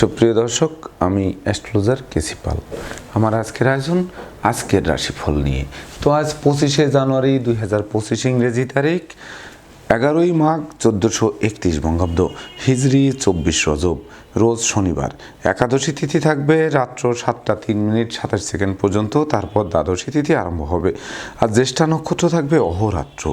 সুপ্রিয় দর্শক, আমি অ্যাস্ট্রোলজার কেসিপাল আমার আজকের আয়োজন আজকের রাশিফল নিয়ে। তো আজ পঁচিশে জানুয়ারি দুই হাজার পঁচিশ ইংরেজি তারিখ, এগারোই মাঘ চোদ্দোশো একত্রিশ বঙ্গাব্দ, হিজড়ি চব্বিশ রজব। রোজ শনিবার। একাদশী তিথি থাকবে রাত্র সাতটা তিন মিনিট সাতাশ সেকেন্ড পর্যন্ত, তারপর দ্বাদশী তিথি আরম্ভ হবে। আর জ্যেষ্ঠা নক্ষত্র থাকবে অহরাত্র।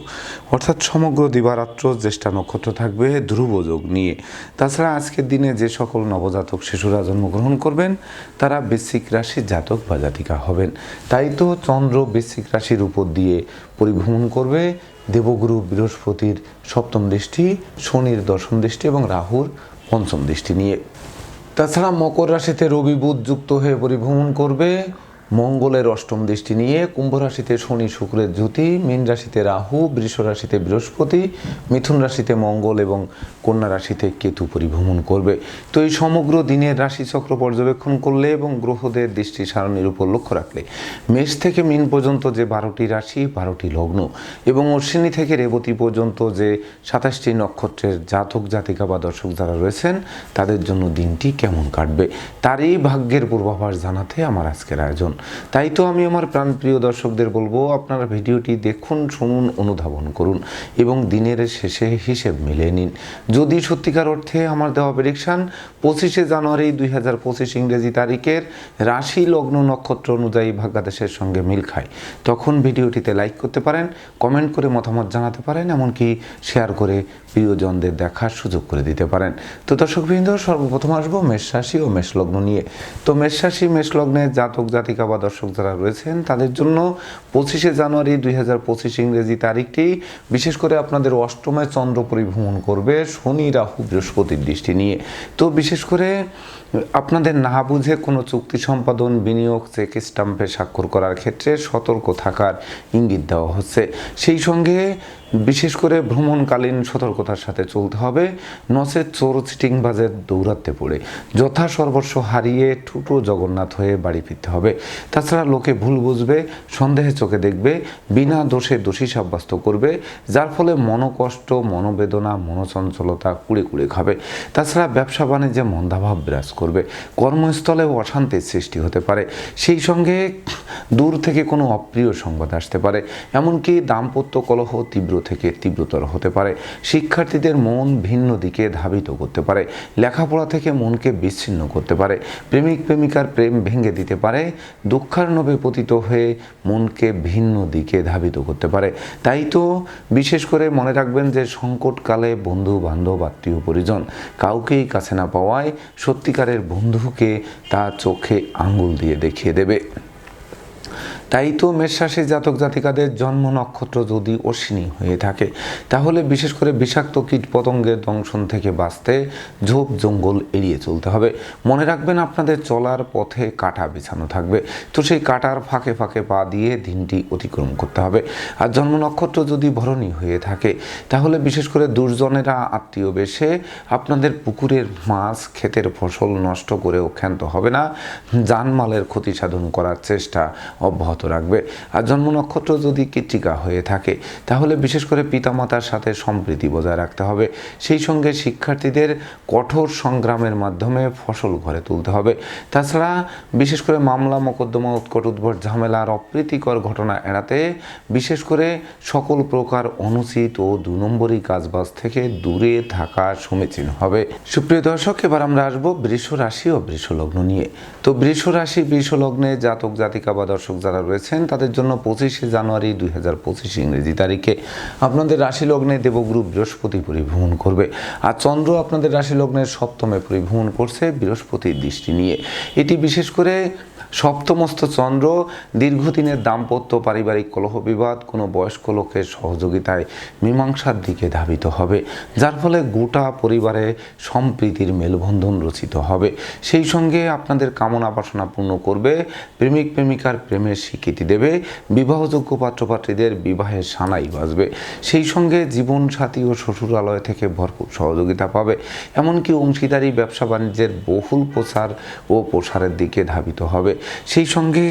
অর্থাৎ সমগ্র দিবারাত্র জ্যেষ্ঠা নক্ষত্র থাকবে ধ্রুবযোগ নিয়ে। তাছাড়া আজকের দিনে যে সকল নবজাতক শিশুরা জন্মগ্রহণ করবেন, তারা বৃশ্চিক রাশির জাতক বা জাতিকা হবেন। তাই তো চন্দ্র বৃশ্চিক রাশির উপর দিয়ে পরিভ্রমণ করবে। দেবগুরু বৃহস্পতির সপ্তম দৃষ্টি, শনির দশম দৃষ্টি এবং রাহুর পঞ্চম দৃষ্টি নিয়ে। তাছাড়া মকর রাশিতে রবি বুধ যুক্ত হয়ে পরিভ্রমণ করবে। মঙ্গলের অষ্টম দৃষ্টি নিয়ে কুম্ভ রাশিতে শনি শুক্রের জ্যোতি, মীন রাশিতে রাহু, বৃষ রাশিতে বৃহস্পতি, মিথুন রাশিতে মঙ্গল এবং কন্যা রাশিতে কেতু পরিভ্রমণ করবে। তো এই সমগ্র দিনের রাশিচক্র পর্যবেক্ষণ করলে এবং গ্রহদের দৃষ্টি সারণীর উপর লক্ষ্য রাখলে মেষ থেকে মিন পর্যন্ত যে বারোটি রাশি, বারোটি লগ্ন এবং অশ্বিনী থেকে রেবতী পর্যন্ত যে সাতাশটি নক্ষত্রের জাতক, জাতিকা বা দর্শক যারা রয়েছেন, তাদের জন্য দিনটি কেমন কাটবে, তারই ভাগ্যের পূর্বাভাস জানাতে আমার আজকের আয়োজন। তাই তো আমি আমার প্রাণপ্রিয় দর্শকদের বলব, আপনারা ভিডিওটি দেখুন, শুনুন, অনুধাবন করুন এবং দিনের শেষে হিসেব মিলে নিন। যদি সত্যিকার অর্থে আমার দেওয়া প্রেডিকশান পঁচিশে জানুয়ারি দুই হাজার পঁচিশ ইংরেজি তারিখের রাশি লগ্ন নক্ষত্র অনুযায়ী ভাগ্যাদেশের সঙ্গে মিল খায়, তখন ভিডিওটিতে লাইক করতে পারেন কমেন্ট করে মতামত জানাতে পারেন, এমনকি শেয়ার করে প্রিয়জনদের দেখার সুযোগ করে দিতে পারেন। তো দর্শকবৃন্দ, সর্বপ্রথম আসব মেষ রাশি ও মেষ লগ্ন নিয়ে। তো মেষ রাশি মেষ লগ্নের জাতক জাতিকা বা দর্শক যারা রয়েছেন, তাদের জন্য পঁচিশে জানুয়ারি দুই হাজার পঁচিশ ইংরেজি তারিখটি, বিশেষ করে আপনাদের অষ্টমে চন্দ্র পরিভ্রমণ করবে শনি, রাহু, বৃহস্পতির দৃষ্টি নিয়ে। তো বিশেষ করে আপনাদের না বুঝে কোনো চুক্তি সম্পাদন, বিনিয়োগ, চেক স্টাম্পে স্বাক্ষর করার ক্ষেত্রে সতর্ক থাকার ইঙ্গিত দেওয়া হচ্ছে। সেই সঙ্গে বিশেষ করে ভ্রমণকালীন সতর্কতার সাথে চলতে হবে। নচেত চোর চিটিংবাজের দৌরাত্মে পড়ে। যথা সর্বস্ব হারিয়ে ঠুটো জগন্নাথ হয়ে বাড়ি ফিরতে হবে। তাছাড়া লোকে ভুল বুঝবে, সন্দেহে চোখে দেখবে, বিনা দোষে দোষী সাব্যস্ত করবে, যার ফলে মনোকষ্ট, মনোবেদনা, মনোচঞ্চলতা কুড়ে কুড়ে খাবে। তাছাড়া ব্যবসা বাণিজ্যে মন্দাভাব বিরাজ করবে। কর্মস্থলেও অশান্তির সৃষ্টি হতে পারে। সেই সঙ্গে দূর থেকে কোনো অপ্রিয় সংবাদ আসতে পারে। এমনকি দাম্পত্য কলহ তীব্র থেকে তীব্রতর হতে পারে। শিক্ষার্থীদের মন ভিন্ন দিকে ধাবিত করতে পারে। লেখাপড়া থেকে মনকে বিচ্ছিন্ন করতে পারে। প্রেমিক, প্রেমিকার প্রেম ভেঙে দিতে পারে। দুঃখার্ণবে পতিত হয়ে মনকে ভিন্ন দিকে ধাবিত করতে পারে। তাই তো বিশেষ করে মনে রাখবেন যে সংকটকালে বন্ধু বান্ধব আত্মীয়, পরিজন কাউকেই কাছে না পাওয়ায় সত্যিকারের বন্ধুকে তা চোখে আঙুল দিয়ে দেখিয়ে দেবে। তাই তো মেষরাশি জাতক জাতিকাদের জন্ম নক্ষত্র যদি অশ্বিনী হয়ে থাকে, তাহলে বিশেষ করে বিষাক্ত কীট পতঙ্গের দংশন থেকে বাঁচতে ঝোপ জঙ্গল এড়িয়ে চলতে হবে। মনে রাখবেন আপনাদের চলার পথে কাটা বিছানো থাকবে, তো সেই কাটার ফাঁকে ফাঁকে পা দিয়ে দিনটি অতিক্রম করতে হবে। আর জন্ম নক্ষত্র যদি ভরণী হয়ে থাকে, তাহলে বিশেষ করে দুর্জনেরা আত্মীয় বেশে আপনাদের পুকুরের মাছ, ক্ষেতের ফসল নষ্ট করেও ক্ষান্ত হবে না। জানমালের ক্ষতি সাধন করার চেষ্টা অব্যাহত রাখবে। আর জন্ম নক্ষত্র যদি কৃত্তিকা হয়ে থাকে, তাহলে বিশেষ করে পিতামাতার সাথে সম্প্রীতি বজায় রাখতে হবে। সেই সঙ্গে শিক্ষার্থীদের কঠোর সংগ্রামের মাধ্যমে ফসল ঘরে তুলতে হবে। তাছাড়া বিশেষ করে মামলা, মোকদ্দমা, উৎকট উদ্ভট ঝামেলার অপ্রীতিকর ঘটনা এড়াতে বিশেষ করে সকল প্রকার অনুচিত ও দু নম্বরী কাজবাজ থেকে দূরে থাকা সমীচীন হবে। সুপ্রিয় দর্শক, এবার আমরা আসব বৃষ রাশি ও বৃষ লগ্ন নিয়ে। তো বৃষ রাশি বৃষ লগ্নে জাতক, জাতিকা বা দর্শক যারা রয়েছেন তাদের জন্য পঁচিশে জানুয়ারি দুই হাজার পঁচিশ ইংরেজি তারিখে আপনাদের রাশি লগ্নে দেবগুরু বৃহস্পতি পরিভ্রমণ করবে। আর চন্দ্র আপনাদের রাশি লগ্নের সপ্তমে পরিভ্রমণ করছে বৃহস্পতির দৃষ্টি নিয়ে। এটি বিশেষ করে সপ্তমস্ত চন্দ্র দীর্ঘদিনের দাম্পত্য পারিবারিক কলহ বিবাদ কোনো বয়স্ক লোকের সহযোগিতায় মীমাংসার দিকে ধাবিত হবে, যার ফলে গোটা পরিবারে সম্প্রীতির মেলবন্ধন রচিত হবে। সেই সঙ্গে আপনাদের কামনা বাসনা পূর্ণ করবে, প্রেমিক প্রেমিকার প্রেমের স্বীকৃতি দেবে, বিবাহযোগ্য পাত্রপাত্রীদের বিবাহের সানাই বাজবে। সেই সঙ্গে জীবনসাথী ও শ্বশুরালয় থেকে ভরপুর সহযোগিতা পাবে, এমনকি অংশীদারি, ব্যবসা বাণিজ্যের বহুল প্রচার ও প্রসারের দিকে ধাবিত হবে। সেই সঙ্গে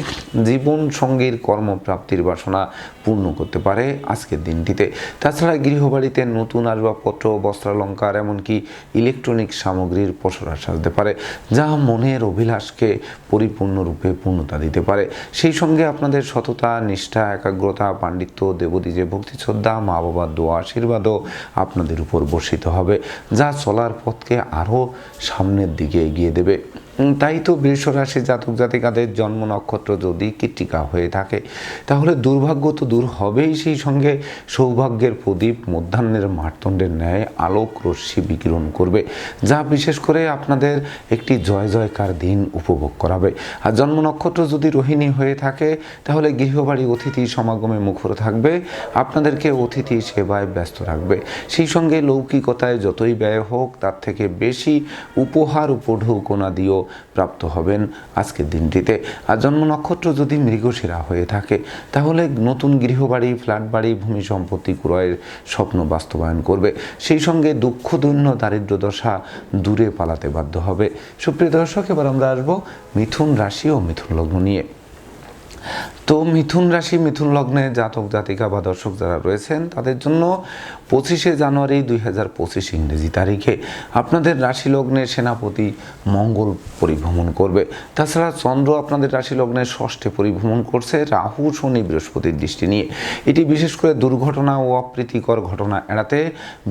জীবন সঙ্গীর কর্মপ্রাপ্তির বাসনা পূর্ণ করতে পারে আজকের দিনটিতে। তাছাড়া গৃহবাড়িতে নতুন আসবাবপত্র, বস্ত্রালঙ্কার, এমনকি ইলেকট্রনিক সামগ্রীর পসরা সাজতে পারে, যা মনের অভিলাষকে পরিপূর্ণরূপে পূর্ণতা দিতে পারে। সেই সঙ্গে আপনাদের সততা, নিষ্ঠা, একাগ্রতা, পাণ্ডিত্য, দেবদীজে ভক্তি শ্রদ্ধা মা বাবার দোয়া, আশীর্বাদও আপনাদের উপর বর্ষিত হবে, যা চলার পথকে আরও সামনের দিকে এগিয়ে দেবে। তাই তো বৃষ রাশি জাতক জাতিকাদের জন্ম নক্ষত্র যদি কৃত্তিকা হয়ে থাকে, তাহলে দুর্ভাগ্য তো দূর হবেই সেই সঙ্গে। সৌভাগ্যের প্রদীপ মধ্যাহ্নের মারতণ্ডের ন্যায় আলোক রশ্মি বিকিরণ করবে, যা বিশেষ করে আপনাদের একটি জয় জয়কার দিন উপভোগ করাবে। আর জন্ম নক্ষত্র যদি রোহিণী হয়ে থাকে, তাহলে গৃহবাড়ি অতিথি সমাগমে মুখর থাকবে, আপনাদেরকে অতিথি সেবায় ব্যস্ত রাখবে। সেই সঙ্গে লৌকিকতায় যতই ব্যয় হোক, তার থেকে বেশি উপহার উপঢৌকনা দিয়েও প্রাপ্ত হবেন আজকের দিনটিতে। আর জন্ম নক্ষত্র যদি মৃগশিরা হয়ে থাকে, তাহলে নতুন গৃহবাড়ি ফ্ল্যাট বাড়ি ভূমি সম্পত্তি ক্রয়ের স্বপ্ন বাস্তবায়ন করবে। সেই সঙ্গে দুঃখ, দৈন্য, দারিদ্র দশা দূরে পালাতে বাধ্য হবে। সুপ্রিয় দর্শক, এবার আমরা আসব মিথুন রাশি ও মিথুন লগ্ন নিয়ে। তো মিথুন রাশি, মিথুন লগ্নে জাতক, জাতিকা বা দর্শক যারা রয়েছেন, তাদের জন্য পঁচিশে জানুয়ারি দুই হাজার পঁচিশ ইংরেজি তারিখে আপনাদের রাশি লগ্নের সেনাপতি মঙ্গল পরিভ্রমণ করবে। তাছাড়া চন্দ্র আপনাদের রাশি লগ্নের ষষ্ঠে পরিভ্রমণ করছে। রাহু, শনি, বৃহস্পতির দৃষ্টি নিয়ে। এটি বিশেষ করে দুর্ঘটনা ও অপ্রীতিকর ঘটনা এড়াতে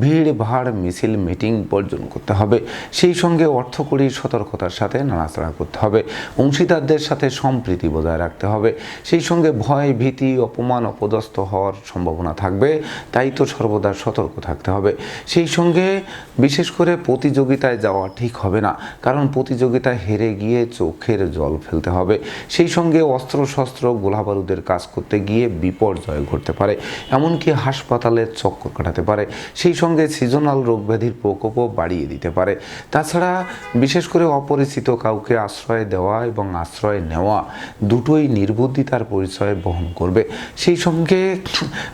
ভিড়, ভাড়, মিছিল, মিটিং বর্জন করতে হবে। সেই সঙ্গে অর্থকরী সতর্কতার সাথে নাড়াচাড়া করতে হবে। অংশীদারদের সাথে সম্প্রীতি বজায় রাখতে হবে। সেই সঙ্গে ভয়, ভীতি, অপমান, অপদস্থ হওয়ার সম্ভাবনা থাকবে। তাই তো সর্বদা সতর্ক থাকতে হবে। সেই সঙ্গে বিশেষ করে প্রতিযোগিতায় যাওয়া ঠিক হবে না। কারণ প্রতিযোগিতায় হেরে গিয়ে চোখের জল ফেলতে হবে। সেই সঙ্গে অস্ত্র শস্ত্র গোলাবারুদের কাজ করতে গিয়ে বিপর্যয় ঘটতে পারে। এমনকি হাসপাতালের চক্কর কাটাতে পারে। সেই সঙ্গে সিজনাল রোগ ব্যাধির প্রকোপও বাড়িয়ে দিতে পারে। তাছাড়া বিশেষ করে অপরিচিত কাউকে আশ্রয় দেওয়া এবং আশ্রয় নেওয়া দুটোই নির্বুদ্ধিতার পরিচয় বহন করবে। সেই সঙ্গে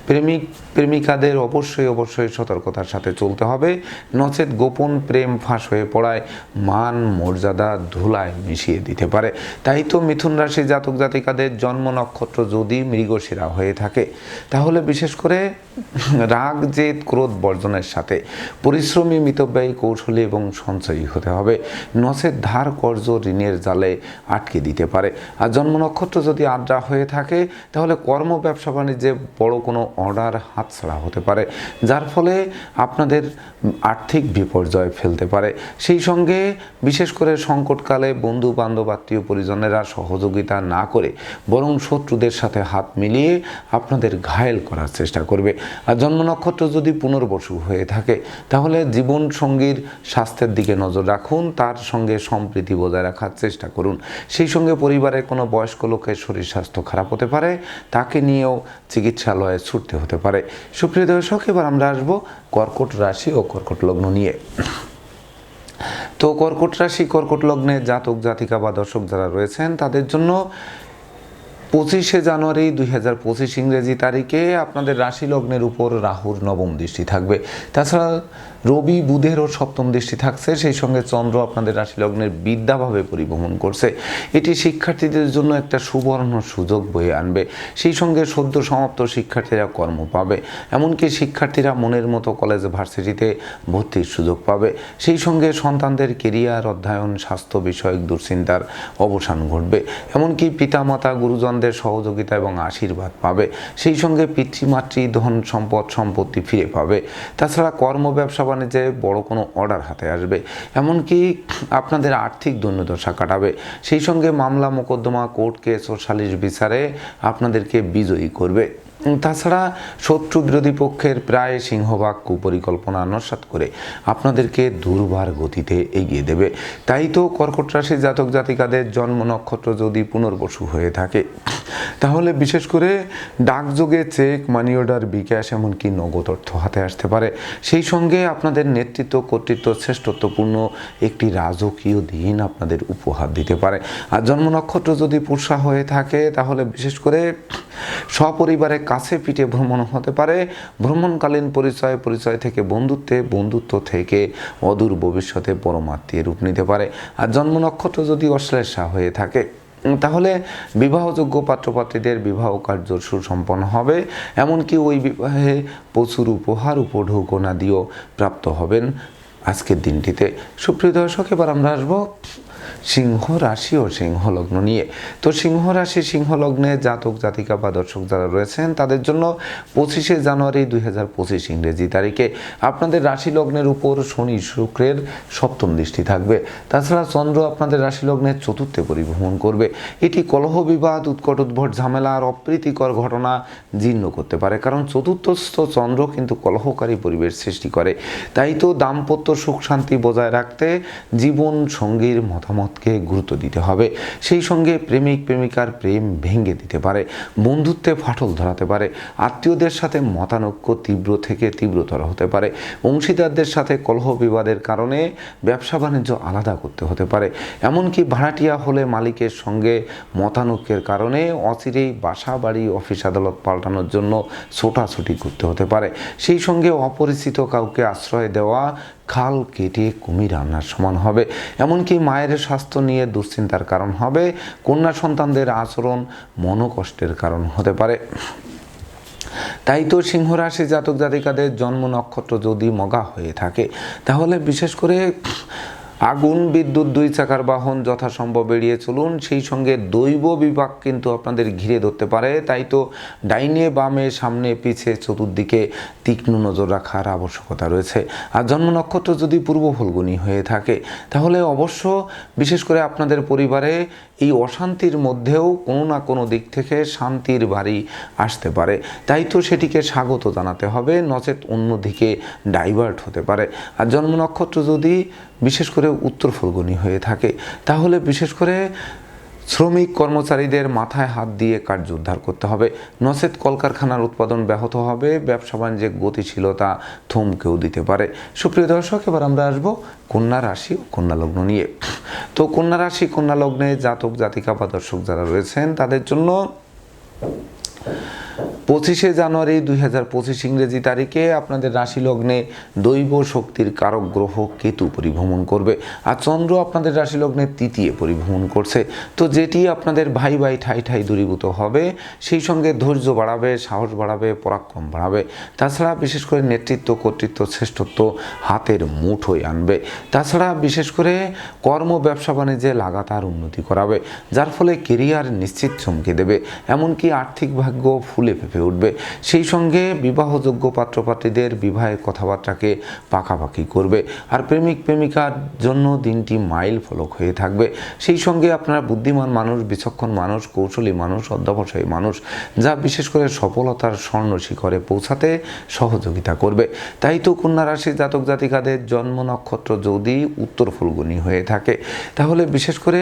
প্রেমিক, প্রেমিকাদের অবশ্যই অবশ্যই সতর্কতার সাথে চলতে হবে। নচেত গোপন প্রেম ফাঁস হয়ে পড়ায় মান, মর্যাদা, ধুলায় মিশিয়ে দিতে পারে। তাই তো মিথুন রাশি জাতক জাতিকাদের জন্ম নক্ষত্র যদি মৃগশিরা হয়ে থাকে, তাহলে বিশেষ করে রাগ, জেদ, ক্রোধ বর্জনের সাথে পরিশ্রমী, মিতব্যয়ী, কৌশলী এবং সঞ্চয়ী হতে হবে। নচেত ধার, কর্জ, ঋণের জালে আটকে দিতে পারে। আর জন্ম নক্ষত্র যদি আদ্রা হয়ে থাকে, তাহলে কর্ম ব্যবসা বাণিজ্যে বড় কোনো অর্ডার হাতছাড়া হতে পারে, যার ফলে আপনাদের আর্থিক বিপর্যয় ফেলতে পারে। সেই সঙ্গে বিশেষ করে সংকটকালে বন্ধু বান্ধব আত্মীয় পরিজনেরা সহযোগিতা না করে, বরং শত্রুদের সাথে হাত মিলিয়ে আপনাদের ঘায়েল করার চেষ্টা করবে। আর জন্ম নক্ষত্র যদি পুনর্বসু হয়ে থাকে, তাহলে জীবন সঙ্গীর স্বাস্থ্যের দিকে নজর রাখুন, তার সঙ্গে সম্প্রীতি বজায় রাখার চেষ্টা করুন। সেই সঙ্গে পরিবারের কোনো বয়স্ক লোকের শরীর স্বাস্থ্য খারাপ হতে পারে, তাকে নিয়েও চিকিৎসালয়ে ছুটতে হতে পারে। সুপ্রিয় দর্শক, এবার আমরা আসব কর্কট রাশি ও কর্কট লগ্ন নিয়ে। তো কর্কট রাশি, কর্কট লগ্নে জাতক, জাতিকা বা দর্শক যারা রয়েছেন, তাদের জন্য পঁচিশে জানুয়ারি দুই হাজার পঁচিশ ইংরেজি তারিখে আপনাদের রাশি লগ্নের উপর রাহুর নবম দৃষ্টি থাকবে। তাছাড়া রবি, বুধেরও সপ্তম দৃষ্টি থাকছে, সেই সঙ্গে চন্দ্র আপনাদের রাশি লগ্নের বিদ্যাভাবে পরিভ্রমণ করছে। এটি শিক্ষার্থীদের জন্য একটা সুবর্ণ সুযোগ বয়ে আনবে। সেই সঙ্গে সদ্য সমাপ্ত শিক্ষার্থীরা কর্ম পাবে। এমনকি শিক্ষার্থীরা মনের মতো কলেজ ভার্সিটিতে ভর্তির সুযোগ পাবে। সেই সঙ্গে সন্তানদের কেরিয়ার, অধ্যয়ন, স্বাস্থ্য বিষয়ক দুশ্চিন্তার অবসান ঘটবে। এমনকি পিতামাতা, গুরুজনদের সহযোগিতা এবং আশীর্বাদ পাবে। সেই সঙ্গে পিতৃমাতৃ ধন সম্পদ সম্পত্তি ফিরে পাবে। তাছাড়া কর্ম ব্যবসা বাণিজ্যে বড় কোনো অর্ডার হাতে আসবে, এমনকি আপনাদের আর্থিক দৈন্যদশা কাটাবে, সেই সঙ্গে মামলা, মোকদ্দমা, কোর্ট কেস ও সালিশ বিচারে আপনাদেরকে বিজয়ী করবে। তাছাড়া শত্রু বিরোধী পক্ষের প্রায় সিংহভাগ কুপরিকল্পনা নস্বাত করে আপনাদেরকে দুর্বার গতিতে এগিয়ে দেবে। তাই তো কর্কট রাশি জাতক জাতিকাদের জন্ম নক্ষত্র যদি পুনর্বসু হয়ে থাকে, তাহলে বিশেষ করে ডাকযোগে চেক, মানি অর্ডার বিকাশ এমনকি নগদ অর্থ হাতে আসতে পারে। সেই সঙ্গে আপনাদের নেতৃত্ব, কর্তৃত্ব, শ্রেষ্ঠত্বপূর্ণ একটি রাজকীয় দিন আপনাদের উপহার দিতে পারে। আর জন্ম নক্ষত্র যদি পুষা হয়ে থাকে, তাহলে বিশেষ করে সপরিবারে কাছে পিঠে ভ্রমণ হতে পারে। ভ্রমণকালীন পরিচয় পরিচয় থেকে বন্ধুত্বে, বন্ধুত্ব থেকে অদূর ভবিষ্যতে পরমাত্মীয় রূপ নিতে পারে। আর জন্ম নক্ষত্র যদি অশ্লেষা হয়ে থাকে, তাহলে বিবাহযোগ্য পাত্রপাত্রীদের বিবাহ কার্য সুসম্পন্ন হবে। এমনকি ওই বিবাহে প্রচুর উপহার উপঢৌকনা দিয়েও প্রাপ্ত হবেন আজকের দিনটিতে। সুপ্রিয় দর্শক, এবার আমরা আসব সিংহ রাশি ও সিংহ লগ্ন নিয়ে। তো সিংহ রাশি সিংহ লগ্নে জাতক, জাতিকা বা দর্শক যারা রয়েছেন, তাদের জন্য পঁচিশে জানুয়ারি দুই হাজার পঁচিশ ইংরেজি তারিখে আপনাদের রাশি লগ্নের উপর শনি শুক্রের সপ্তম দৃষ্টি থাকবে। তাছাড়া চন্দ্র আপনাদের রাশি লগ্নের চতুর্থে পরিভ্রমণ করবে। এটি কলহ বিবাদ, উৎকট উদ্ভট ঝামেলা আর অপ্রীতিকর ঘটনা জীর্ণ করতে পারে, কারণ চতুর্থস্থ চন্দ্র কিন্তু কলহকারী পরিবেশ সৃষ্টি করে। তাই তো দাম্পত্য সুখ শান্তি বজায় রাখতে জীবন সঙ্গীর মতামতকে গুরুত্ব দিতে হবে। সেই সঙ্গে প্রেমিক প্রেমিকার প্রেম ভেঙে দিতে পারে, বন্ধুত্বে ফাটল ধরাতে পারে, আত্মীয়দের সাথে মতানৈক্য তীব্র থেকে তীব্রতর হতে পারে, অংশীদারদের সাথে কলহ বিবাদের কারণে ব্যবসা বাণিজ্য আলাদা করতে হতে পারে। এমনকি ভাড়াটিয়া হলে মালিকের সঙ্গে মতানৈক্যের কারণে অচিরেই বাসা, বাড়ি, অফিস আদালত পাল্টানোর জন্য ছোটাছুটি করতে হতে পারে। সেই সঙ্গে অপরিচিত কাউকে আশ্রয় দেওয়া খাল কেটে কুমির রান্নার সমান হবে। এমনকি মায়ের স্বাস্থ্য নিয়ে দুশ্চিন্তার কারণ হবে। কন্যা সন্তানদের আচরণ মনোকষ্টের কারণ হতে পারে। তাই তো সিংহ রাশি জাতক জাতিকাদের জন্ম নক্ষত্র যদি মগা হয়ে থাকে, তাহলে বিশেষ করে আগুন, বিদ্যুৎ, দুই চাকার বাহন যথাসম্ভব এড়িয়ে চলুন। সেই সঙ্গে দৈব বিভাগ কিন্তু আপনাদের ঘিরে ধরতে পারে। তাই তো ডাইনে বামে, সামনে, পিছে, চতুর্দিকে তীক্ষ্ণ নজর রাখার আবশ্যকতা রয়েছে। আর জন্ম নক্ষত্র যদি পূর্ব ফলগুনি হয়ে থাকে, তাহলে অবশ্য বিশেষ করে আপনাদের পরিবারে এই অশান্তির মধ্যেও কোনো না কোনো দিক থেকে শান্তির বাড়ি আসতে পারে। তাই তো সেটিকে স্বাগত জানাতে হবে, নচেত অন্যদিকে ডাইভার্ট হতে পারে। আর জন্ম নক্ষত্র যদি বিশেষ করে উত্তর ফলগুনি হয়ে থাকে, তাহলে বিশেষ করে শ্রমিক কর্মচারীদের মাথায় হাত দিয়ে কার্য উদ্ধার করতে হবে। নসেদ কলকারখানার উৎপাদন ব্যাহত হবে। ব্যবসা বাণিজ্যের গতিশীলতা থমকেও দিতে পারে। সুপ্রিয় দর্শক, এবার আমরা আসব কন্যা রাশি ও কন্যা লগ্ন নিয়ে। তো কন্যা রাশি, কন্যা লগ্নে জাতক, জাতিকা বা দর্শক যারা রয়েছেন, তাদের জন্য পঁচিশে জানুয়ারি দুই হাজার পঁচিশ ইংরেজি তারিখে আপনাদের রাশি লগ্নে দৈব শক্তির কারক গ্রহ কেতু পরিভ্রমণ করবে। আর চন্দ্র আপনাদের রাশি লগ্নে তৃতীয় পরিভ্রমণ করছে। তো যেটি আপনাদের ভাই ভাই ঠাই ঠাই দূরীভূত হবে, সেই সঙ্গে ধৈর্য বাড়াবে, সাহস বাড়াবে, পরাক্রম বাড়াবে। তাছাড়া বিশেষ করে নেতৃত্ব, কর্তৃত্ব, শ্রেষ্ঠত্ব হাতের মুঠোয় আনবে। তাছাড়া বিশেষ করে কর্ম, ব্যবসা, বাণিজ্যে লাগাতার উন্নতি করাবে, যার ফলে কেরিয়ার নিশ্চিত চমকে দেবে। এমনকি আর্থিক ভাগ্য ফুলে ফেপে উঠবে। সেই সঙ্গে বিবাহযোগ্য পাত্রপাত্রীদের বিবাহের কথাবার্তাকে পাকাপাকি করবে আর প্রেমিক প্রেমিকার জন্য দিনটি মাইল ফলক হয়ে থাকবে। সেই সঙ্গে আপনারা বুদ্ধিমান মানুষ, বিচক্ষণ মানুষ, কৌশলী মানুষ, অধ্যবসায়ী মানুষ, যা বিশেষ করে সফলতার স্বর্ণ শিখরে পৌঁছাতে সহযোগিতা করবে। তাই তো কন্যা রাশি জাতক জাতিকাদের জন্ম নক্ষত্র যদি উত্তর ফুলগুনি হয়ে থাকে, তাহলে বিশেষ করে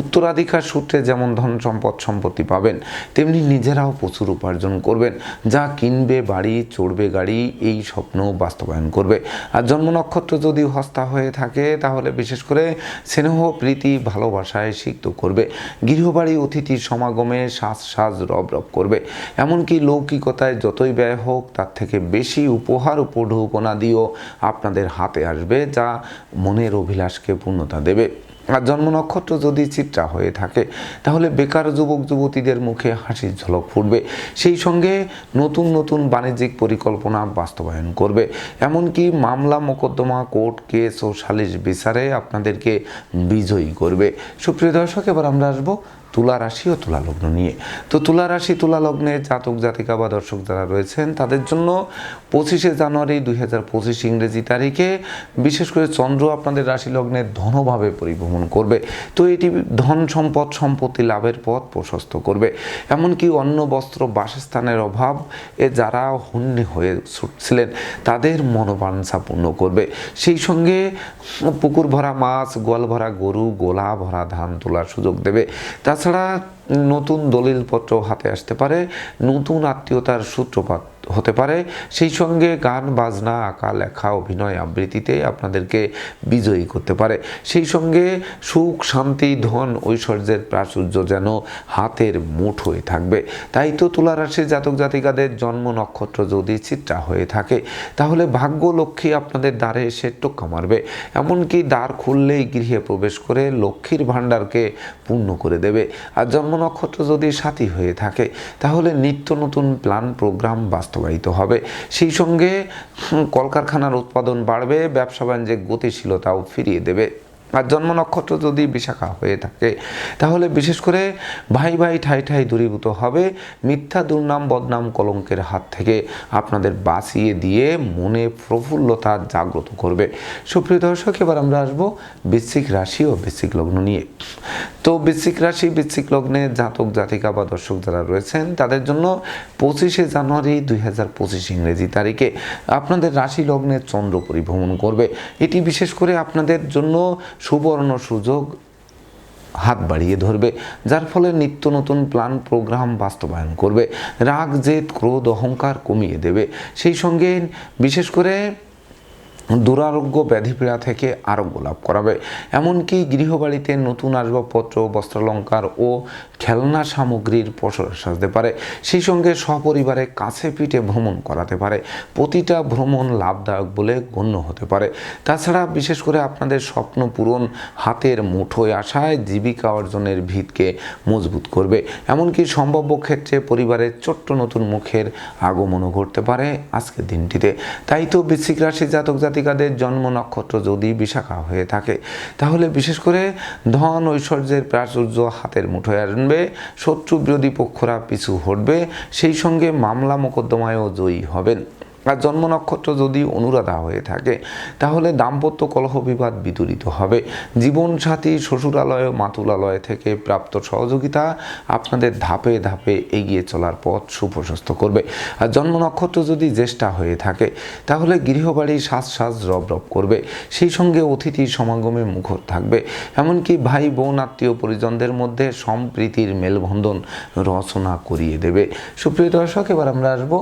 উত্তরাধিকার সূত্রে যেমন ধন সম্পদ সম্পত্তি পাবেন, তেমনি নিজেরাও প্রচুর উপার্জন করবেন। যা কিনবে, বাড়ি, চড়বে গাড়ি, এই স্বপ্ন বাস্তবায়ন করবে। আর জন্ম নক্ষত্র যদি হস্তা হয়ে থাকে, তাহলে বিশেষ করে স্নেহ, প্রীতি, ভালোবাসায় সিক্ত করবে। গৃহবাড়ি অতিথির সমাগমে সাজ সাজ রব রব করবে। এমনকি লৌকিকতায় যতই ব্যয় হোক, তার থেকে বেশি উপহার উপঢৌকনা দিয়েও আপনাদের হাতে আসবে, যা মনের অভিলাষকে পূর্ণতা দেবে। আর জন্ম নক্ষত্র যদি চিত্রা হয়ে থাকে, তাহলে বেকার যুবক, যুবতীদের মুখে হাসির ঝলক ফুটবে। সেই সঙ্গে নতুন নতুন বাণিজ্যিক পরিকল্পনা বাস্তবায়ন করবে। এমনকি মামলা, মোকদ্দমা, কোর্ট কেস ও সালিশ বিচারে আপনাদেরকে বিজয়ী করবে। সুপ্রিয় দর্শক, এবার আমরা আসব তুলা রাশি ও তুলা লগ্ন নিয়ে। তো তুলা রাশি, তুলা লগ্নে জাতক, জাতিকা বা দর্শক যারা রয়েছেন, তাদের জন্য পঁচিশে জানুয়ারি দুই হাজার পঁচিশ ইংরেজি তারিখে বিশেষ করে চন্দ্র আপনাদের রাশি লগ্নে ধনভাবে পরিভ্রমণ করবে। তো এটি ধন সম্পদ, সম্পত্তি লাভের পথ প্রশস্ত করবে। এমনকি অন্য বস্ত্র, বাসস্থানের অভাব এ যারা হন্যে হয়ে ছুটছিলেন, তাদের মনোবাঞ্ছা পূর্ণ করবে। সেই সঙ্গে পুকুর ভরা মাছ, গোয়াল ভরা গরু, গোলা ভরা ধান তোলার সুযোগ দেবে। তাছাড়া নতুন দলিলপত্র হাতে আসতে পারে। নতুন আত্মীয়তার সূত্রপাত। হতে পারে। সেই সঙ্গে গান, বাজনা, আঁকা, লেখা, অভিনয় আবৃত্তিতে আপনাদেরকে বিজয়ী করতে পারে। সেই সঙ্গে সুখ, শান্তি, ধন, ঐশ্বর্যের প্রাচুর্য যেন হাতের মুঠোয় থাকবে। তাই তো তুলা রাশির জাতক জাতিকাদের জন্ম নক্ষত্র যদি চিত্রা হয়ে থাকে, তাহলে ভাগ্য লক্ষ্মী আপনাদের দ্বারে এসে টোক্কা মারবে। এমনকি দ্বার খুললেই গৃহে প্রবেশ করে লক্ষ্মীর ভাণ্ডারকে পূর্ণ করে দেবে। আর জন্ম নক্ষত্র যদি সাথী হয়ে থাকে, তাহলে নিত্য নতুন প্ল্যান, প্রোগ্রাম বাস্তবায়িত হবে। সেই সঙ্গে কলকারখানার উৎপাদন বাড়বে, ব্যবসা বাণিজ্যে গতিশীলতাও ফিরিয়ে দেবে। আর জন্ম নক্ষত্র যদি বিশাখা হয়ে থাকে, তাহলে বিশেষ করে ভাই ভাই ঠাই ঠাই দূরীভূত হবে মিথ্যা দুর্নাম, বদনাম কলঙ্কের হাত থেকে। আপনাদের বাঁচিয়ে দিয়ে মনে প্রফুল্লতা জাগ্রত করবে। সুপ্রিয় দর্শক, এবার আমরা আসব বৃশ্চিক রাশি ও বৃশ্চিক লগ্ন নিয়ে। তো বৃশ্চিক রাশি, বৃশ্চিক লগ্নে জাতক, জাতিকা বা দর্শক যারা রয়েছেন, তাদের জন্য পঁচিশে জানুয়ারি দুই হাজার পঁচিশ ইংরেজি তারিখে আপনাদের রাশি লগ্নে চন্দ্র পরিভ্রমণ করবে। এটি বিশেষ করে আপনাদের জন্য সুবর্ণ সুযোগ হাত বাড়িয়ে ধরবে, যার ফলে নিত্য নতুন প্ল্যান, প্রোগ্রাম বাস্তবায়ন করবে। রাগ, জেদ, ক্রোধ, অহংকার কমিয়ে দেবে। সেই সঙ্গে বিশেষ করে দুরারোগ্য ব্যাধিপীড়া থেকে আরোগ্য লাভ করাবে। এমনকি গৃহবাড়িতে নতুন আসবাবপত্র, বস্ত্রালঙ্কার ও খেলনা সামগ্রীর পসরা সাজতে পারে। সেই সঙ্গে সপরিবারে কাছে পিঠে ভ্রমণ করাতে পারে। প্রতিটা ভ্রমণ লাভদায়ক বলে গণ্য হতে পারে। তাছাড়া বিশেষ করে আপনাদের স্বপ্ন পূরণ হাতের মুঠোয় আসায় জীবিকা অর্জনের ভিতকে মজবুত করবে। এমনকি সম্ভাব্য ক্ষেত্রে পরিবারের ছোট্ট নতুন মুখের আগমনও ঘটতে পারে আজকের দিনটিতে। তাই তো বৃশ্চিক রাশি জাতক জাতিকাদের জন্ম নক্ষত্র যদি বিশাখা হয়ে থাকে, তাহলে বিশেষ করে ধন ঐশ্বর্যের প্রাচুর্য হাতের মুঠোয় আনবে, শত্রু বিরোধী পক্ষরা পিছু হটবে, সেই সঙ্গে মামলা মোকদ্দমায়ও জয়ী হবেন। আর জন্ম নক্ষত্র যদি অনুরাধা হয়ে থাকে, তাহলে দাম্পত্য কলহ বিবাদ বিতরিত হবে। জীবনসাথী, শ্বশুরালয়, মাতুলালয় থেকে প্রাপ্ত সহযোগিতা আপনাদের ধাপে ধাপে এগিয়ে চলার পথ সুপ্রশস্ত করবে। আর জন্ম নক্ষত্র যদি জ্যেষ্ঠা হয়ে থাকে, তাহলে গৃহবাড়ি সাজ সাজ রব রব করবে। সেই সঙ্গে অতিথি সমাগমে মুখর থাকবে। এমনকি ভাই, বোন, আত্মীয় পরিজনদের মধ্যে সম্প্রীতির মেলবন্ধন রচনা করিয়ে দেবে। সুপ্রিয় দর্শক, এবার আমরা আসব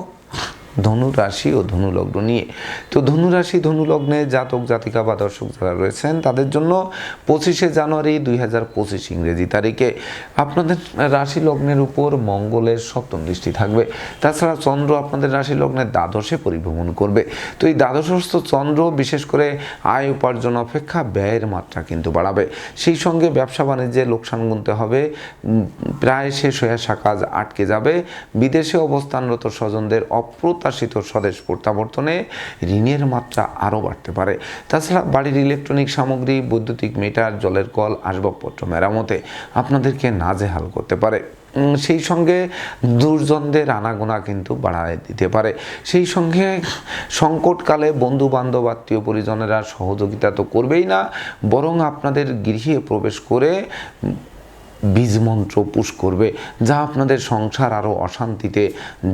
ধনু রাশি ও ধনু লগ্ন নিয়ে। তো ধনু রাশি ধনু লগ্নে জাতক, জাতিকা বা দর্শক যারা রয়েছেন, তাদের জন্য পঁচিশে জানুয়ারি দুই হাজার পঁচিশ ইংরেজি তারিখে আপনাদের রাশি লগ্নের উপর মঙ্গলের সপ্তম দৃষ্টি থাকবে। তাছাড়া চন্দ্র আপনাদের রাশি লগ্নের দ্বাদশে পরিভ্রমণ করবে। তো এই দ্বাদশস্থ চন্দ্র বিশেষ করে আয় উপার্জন অপেক্ষা ব্যয়ের মাত্রা কিন্তু বাড়াবে। সেই সঙ্গে ব্যবসা বাণিজ্যে লোকসান গুনতে হবে। প্রায় শেষ হয়ে আসা কাজ আটকে যাবে। বিদেশে অবস্থানরত স্বজনদের অপ্রত্যাশিত স্বদেশ প্রত্যাবর্তনে ঋণের মাত্রা আরও বাড়তে পারে। তাছাড়া বাড়ির ইলেকট্রনিক সামগ্রী, বৈদ্যুতিক মিটার, জলের কল, আসবাবপত্র মেরামতে আপনাদেরকে নাজেহাল করতে পারে। সেই সঙ্গে দুর্জনদের আনাগোনা কিন্তু বাড়ায় দিতে পারে। সেই সঙ্গে সংকটকালে বন্ধু বান্ধব আত্মীয় পরিজনেরা সহযোগিতা তো করবেই না, বরং আপনাদের গৃহে প্রবেশ করে বীজ মন্ত্র পুশ করবে, যা আপনাদের সংসার আরও অশান্তিতে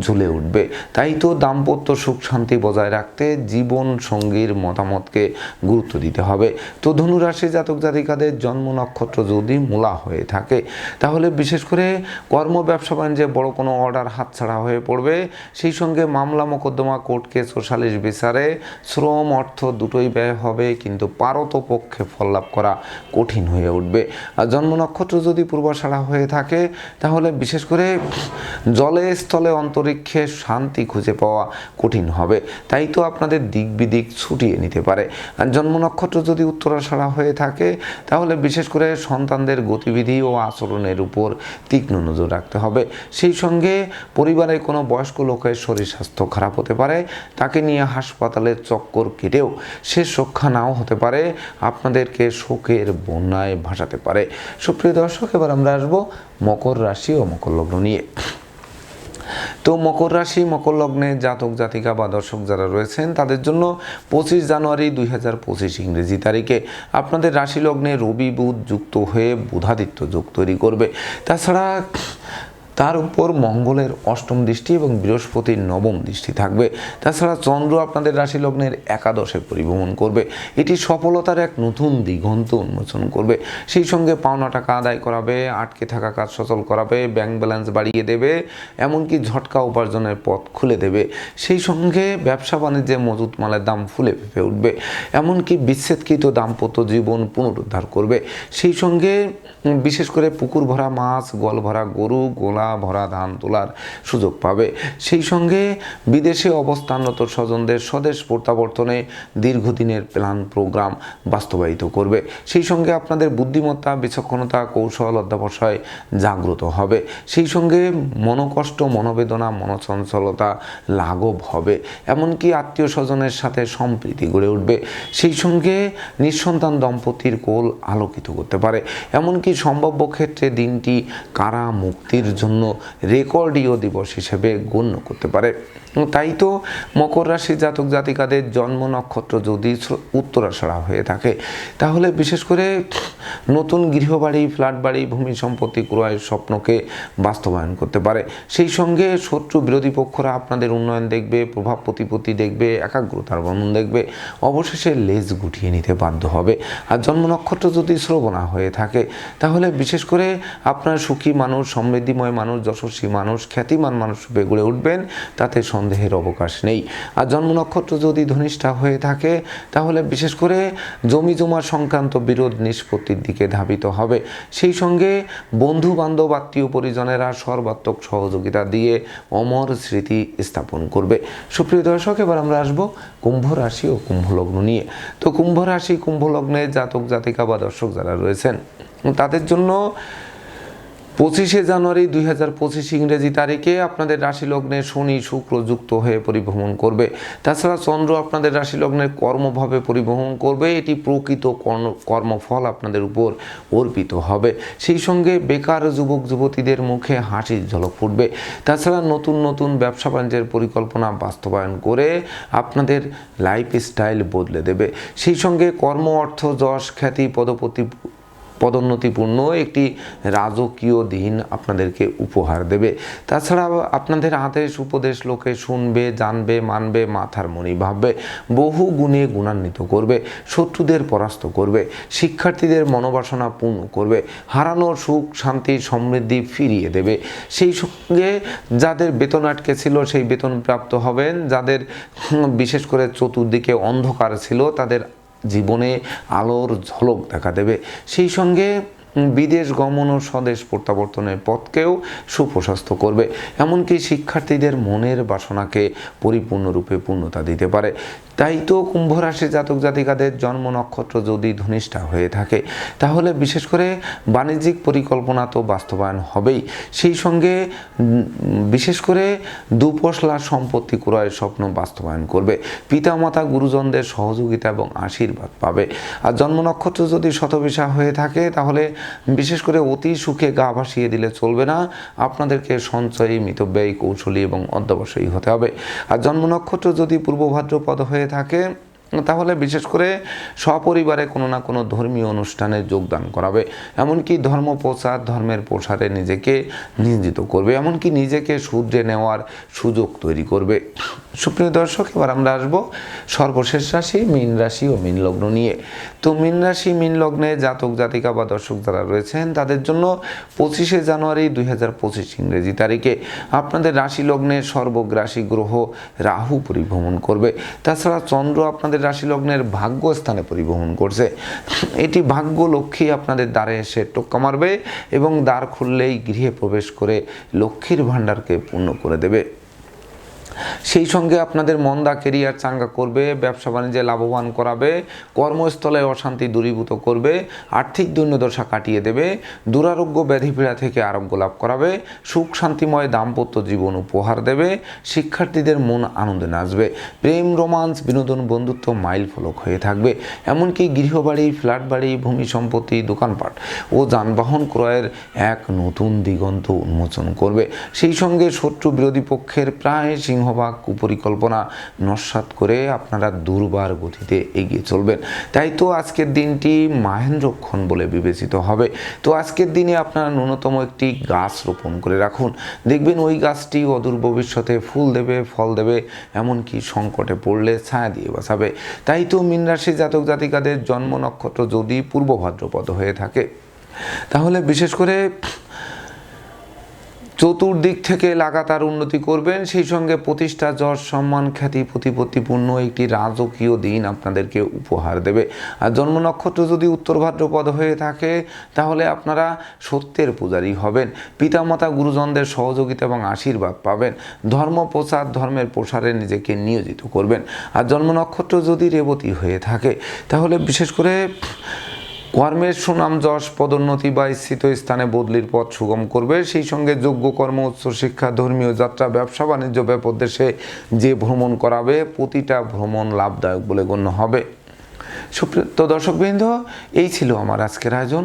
ঝুলে উঠবে। তাই তো দাম্পত্য সুখ শান্তি বজায় রাখতে জীবন সঙ্গীর মতামতকে গুরুত্ব দিতে হবে। তো ধনুরাশি জাতক জাতিকাদের জন্ম নক্ষত্র যদি মূলা হয়ে থাকে, তাহলে বিশেষ করে কর্ম, ব্যবসা বাণিজ্যে বড় কোনো অর্ডার হাতছাড়া হয়ে পড়বে। সেই সঙ্গে মামলা, মোকদ্দমা, কোর্ট কেস বিচারে শ্রম, অর্থ দুটোই ব্যয় হবে, কিন্তু পারত পক্ষে ফল লাভ করা কঠিন হয়ে উঠবে। আর জন্ম নক্ষত্র যদি পূর্বাষাড়া হয়ে থাকে, তাহলে বিশেষ করে জলে স্থলে অন্তরিক্ষে শান্তি খুঁজে পাওয়া কঠিন হবে। তাই তো আপনাদের দিক বিদিক ছুটিয়ে নিতে পারে। আর জন্ম নক্ষত্র যদি উত্তরাষাড়া হয়ে থাকে, তাহলে বিশেষ করে সন্তানদের গতিবিধি ও আচরণের উপর তীক্ষ্ণ নজর রাখতে হবে। সেই সঙ্গে পরিবারে কোনো বয়স্ক লোকের শরীর স্বাস্থ্য খারাপ হতে পারে, তাকে নিয়ে হাসপাতালের চক্কর কেটেও সে রক্ষা নাও হতে পারে, আপনাদেরকে শোকের বন্যায় ভাসাতে পারে। সুপ্রিয় দর্শক, এবার আমরা আসব মকর রাশি ও মকর লগ্ন নিয়ে। তো মকর রাশি, মকর লগ্নে জাতক, জাতিকা বা দর্শক যারা রয়েছেন, তাদের জন্য পঁচিশ জানুয়ারি দুই হাজার পঁচিশ ইংরেজি তারিখে আপনাদের রাশি লগ্নে রবি, বুধ যুক্ত হয়ে বুধাদিত্য যোগ তৈরি করবে। তাছাড়া তার উপর মঙ্গলের অষ্টম দৃষ্টি এবং বৃহস্পতির নবম দৃষ্টি থাকবে। তাছাড়া চন্দ্র আপনাদের রাশি লগ্নের একাদশে পরিভ্রমণ করবে। এটি সফলতার এক নতুন দিগন্ত উন্মোচন করবে। সেই সঙ্গে পাওনা টাকা আদায় করাবে, আটকে থাকা কাজ সচল করাবে ব্যাংক ব্যালেন্স বাড়িয়ে দেবে, এমনকি ঝটকা উপার্জনের পথ খুলে দেবে। সেই সঙ্গে ব্যবসা বাণিজ্যে মজুত মালের দাম ফুলে ফেপে উঠবে। এমনকি বিচ্ছেদকৃত দাম্পত্য জীবন পুনরুদ্ধার করবে। সেই সঙ্গে বিশেষ করে পুকুর ভরা মাছ গল ভরা গরু, গোলা ভরা ধান তোলার সুযোগ পাবে। সেই সঙ্গে বিদেশে অবস্থানরত স্বজনদের স্বদেশ প্রত্যাবর্তনে দীর্ঘদিনের প্ল্যান প্রোগ্রাম বাস্তবায়িত করবে। সেই সঙ্গে আপনাদের বুদ্ধিমত্তা, বিচক্ষণতা, কৌশল অধ্যাবসায় জাগ্রত হবে। সেই সঙ্গে মনোকষ্ট, মনোবেদনা, মনোচঞ্চলতা লাঘব হবে। এমনকি আত্মীয় স্বজনের সাথে সম্প্রীতি গড়ে উঠবে। সেই সঙ্গে নিঃসন্তান দম্পতির কোল আলোকিত করতে পারে। এমনকি সম্ভাব্য ক্ষেত্রে দিনটি কারা মুক্তির জন্য রেকর্ডীয় দিবস হিসেবে গণ্য করতে পারে। তাই তো মকর রাশি জাতক জাতিকাদের জন্ম নক্ষত্র যদি উত্তরাষাঢ়া হয়ে থাকে, তাহলে বিশেষ করে নতুন গৃহবাড়ি ফ্ল্যাট বাড়ি ভূমি সম্পত্তি ক্রয়ের স্বপ্নকে বাস্তবায়ন করতে পারে। সেই সঙ্গে শত্রু বিরোধী পক্ষরা আপনাদের উন্নয়ন দেখবে, প্রভাব প্রতিপত্তি দেখবে, একাগ্রতার বন্ধন দেখবে, অবশেষে লেজ গুটিয়ে নিতে বাধ্য হবে। আর জন্ম নক্ষত্র যদি শ্রবণা হয়ে থাকে, তাহলে বিশেষ করে আপনার সুখী মানুষ, সমৃদ্ধিময় মানুষ যশস্বী মানুষ, খ্যাতিমান মানুষ রূপে গড়ে উঠবেন, তাতে সন্দেহের অবকাশ নেই। আর জন্ম নক্ষত্র যদি ধনিষ্ঠা হয়ে থাকে, তাহলে বিশেষ করে জমি জমা সংক্রান্ত বিরোধ নিষ্পত্তির দিকে ধাবিত হবে। সেই সঙ্গে বন্ধু বান্ধব আত্মীয় পরিজনেরা সর্বাত্মক সহযোগিতা দিয়ে অমর স্মৃতি স্থাপন করবে। সুপ্রিয় দর্শক, এবার আমরা আসব কুম্ভ রাশি ও কুম্ভ লগ্ন নিয়ে। তো কুম্ভ রাশি, কুম্ভ লগ্নে জাতক জাতিকা বা দর্শক যারা রয়েছেন, তাদের জন্য পঁচিশে জানুয়ারি দুই হাজার পঁচিশ ইংরেজি তারিখে আপনাদের রাশি লগ্নে শনি শুক্র যুক্ত হয়ে পরিভ্রমণ করবে। তাছাড়া চন্দ্র আপনাদের রাশি লগ্নের কর্মভাবে পরিভ্রমণ করবে। এটি প্রকৃত কর্ম- কর্মফল আপনাদের উপর অর্পিত হবে। সেই সঙ্গে বেকার যুবক যুবতীদের মুখে হাসির ঝলক ফুটবে। তাছাড়া নতুন নতুন ব্যবসা বাণিজ্যের পরিকল্পনা বাস্তবায়ন করে আপনাদের লাইফ স্টাইল বদলে দেবে। সেই সঙ্গে কর্ম, অর্থ, যশ, খ্যাতি, পদপতি পদোন্নতিপূর্ণ একটি রাজকীয় দিন আপনাদেরকে উপহার দেবে। তাছাড়া আপনাদের আদেশ, উপদেশ লোকে শুনবে, জানবে, মানবে, মাথার মনি ভাববে, বহু গুণে গুণান্বিত করবে, শত্রুদের পরাস্ত করবে, শিক্ষার্থীদের মনোবাসনা পূর্ণ করবে, হারানোর সুখ, শান্তি, সমৃদ্ধি ফিরিয়ে দেবে। সেই সঙ্গে যাদের বেতন আটকে ছিল, সেই বেতন প্রাপ্ত হবেন। যাদের, বিশেষ করে চতুর্দিকে অন্ধকার ছিল, তাদের জীবনে আলোর ঝলক দেখা দেবে। সেই সঙ্গে বিদেশ গমন ও স্বদেশ প্রত্যাবর্তনের পথকেও সুপ্রশস্ত করবে। এমনকি শিক্ষার্থীদের মনের বাসনাকে পরিপূর্ণরূপে পূর্ণতা দিতে পারে। তাই তো কুম্ভ রাশি জাতক জাতিকাদের জন্ম নক্ষত্র যদি ধনিষ্ঠা হয়ে থাকে, তাহলে বিশেষ করে বাণিজ্যিক পরিকল্পনা তো বাস্তবায়ন হবেই। সেই সঙ্গে বিশেষ করে দুপশলা সম্পত্তি ক্রয়ের স্বপ্ন বাস্তবায়ন করবে। পিতামাতা, গুরুজনদের সহযোগিতা এবং আশীর্বাদ পাবে। আর জন্ম নক্ষত্র যদি শতবিশা হয়ে থাকে, তাহলে বিশেষ করে অতি সুখে গা ভাসিয়ে দিলে চলবে না। আপনাদেরকে সঞ্চয়ী, মিতব্যয়ী, কৌশলী এবং অধ্যবসায়ী হতে হবে। আর জন্ম নক্ষত্র যদি পূর্ব ভাদ্রপদ হয়ে থাকে, তাহলে বিশেষ করে সপরিবারে কোনো না কোনো ধর্মীয় অনুষ্ঠানে যোগদান করাবে। এমনকি ধর্ম প্রচার ধর্মের প্রসারে নিজেকে নিয়োজিত করবে। এমনকি নিজেকে শুধরে নেওয়ার সুযোগ তৈরি করবে। সুপ্রিয় দর্শক, এবার আমরা আসব সর্বশেষ রাশি, মীন রাশি ও মীন লগ্ন নিয়ে। তো মীন রাশি, মীন লগ্নে জাতক, জাতিকা বা দর্শক যারা রয়েছেন, তাদের জন্য পঁচিশে জানুয়ারি দুই হাজার পঁচিশ ইংরেজি তারিখে আপনাদের রাশি লগ্নে সর্বগ্রাসী গ্রহ রাহু পরিভ্রমণ করবে। তাছাড়া চন্দ্র আপনাদের রাশি লগ্নের ভাগ্য স্থানে পরিভ্রমণ করছে। এটি ভাগ্য লক্ষ্মী আপনাদের দ্বারে এসে টোক্কা মারবে এবং দ্বার খুললেই গৃহে প্রবেশ করে লক্ষ্মীর ভাণ্ডারকে পূর্ণ করে দেবে। সেই সঙ্গে আপনাদের মন্দা কেরিয়ার চাঙ্গা করবে, ব্যবসা বাণিজ্যে লাভবান করাবে, কর্মস্থলে অশান্তি দূরীভূত করবে, আর্থিক দৈন্যদশা কাটিয়ে দেবে, দুরারোগ্য ব্যাধি পীড়া থেকে আরোগ্য লাভ করাবে, সুখ শান্তিময় দাম্পত্য জীবন উপহার দেবে, শিক্ষার্থীদের মন আনন্দে নাচবে, প্রেম, রোমান্স, বিনোদন, বন্ধুত্ব মাইল ফলক হয়ে থাকবে। এমনকি গৃহবাড়ি, ফ্ল্যাট বাড়ি, ভূমি সম্পত্তি, দোকানপাট ও যানবাহন ক্রয়ের এক নতুন দিগন্ত উন্মোচন করবে। সেই সঙ্গে শত্রু বিরোধী পক্ষের প্রায় সিংহ সিংহভাগ কুপরিকল্পনা নস্বাত করে আপনারা দুর্বার গতিতে এগিয়ে চলবেন। তাই তো আজকের দিনটি মাহেন্দ্রক্ষণ বলে বিবেচিত হবে। তো আজকের দিনে আপনারা ন্যূনতম একটি গাছ রোপণ করে রাখুন। দেখবেন ওই গাছটি অদূর ভবিষ্যতে ফুল দেবে, ফল দেবে, এমনকি সংকটে পড়লে ছায়া দিয়ে বাঁচাবে। তাই তো মীন রাশি জাতক জাতিকাদের জন্ম নক্ষত্র যদি পূর্ব ভাদ্রপদ হয়ে থাকে, তাহলে বিশেষ করে চতুর্দিক থেকে লাগাতার উন্নতি করবেন। সেই সঙ্গে প্রতিষ্ঠা যশ সম্মান খ্যাতি প্রতিপত্তিপূর্ণ একটি রাজকীয় দিন আপনাদেরকে উপহার দেবে। আর জন্ম নক্ষত্র যদি উত্তর ভাদ্রপদ হয়ে থাকে, তাহলে আপনারা সত্যের পূজারী হবেন। পিতামাতা, গুরুজনদের সহযোগিতা এবং আশীর্বাদ পাবেন। ধর্ম প্রচার, ধর্মের প্রসারে নিজেকে নিয়োজিত করবেন। আর জন্ম নক্ষত্র যদি রেবতী হয়ে থাকে, তাহলে বিশেষ করে কর্মের সুনাম যশ, পদোন্নতি বা স্থিত স্থানে বদলির পথ সুগম করবে। সেই সঙ্গে যোগ্য কর্ম, উচ্চ শিক্ষা, ধর্মীয় যাত্রা, ব্যবসা, বাণিজ্য ব্যাপক দেশে যে ভ্রমণ করাবে, প্রতিটা ভ্রমণ লাভদায়ক বলে গণ্য হবে। সুপ্রিয় দর্শকবৃন্দ, এই ছিল আমার আজকের আয়োজন।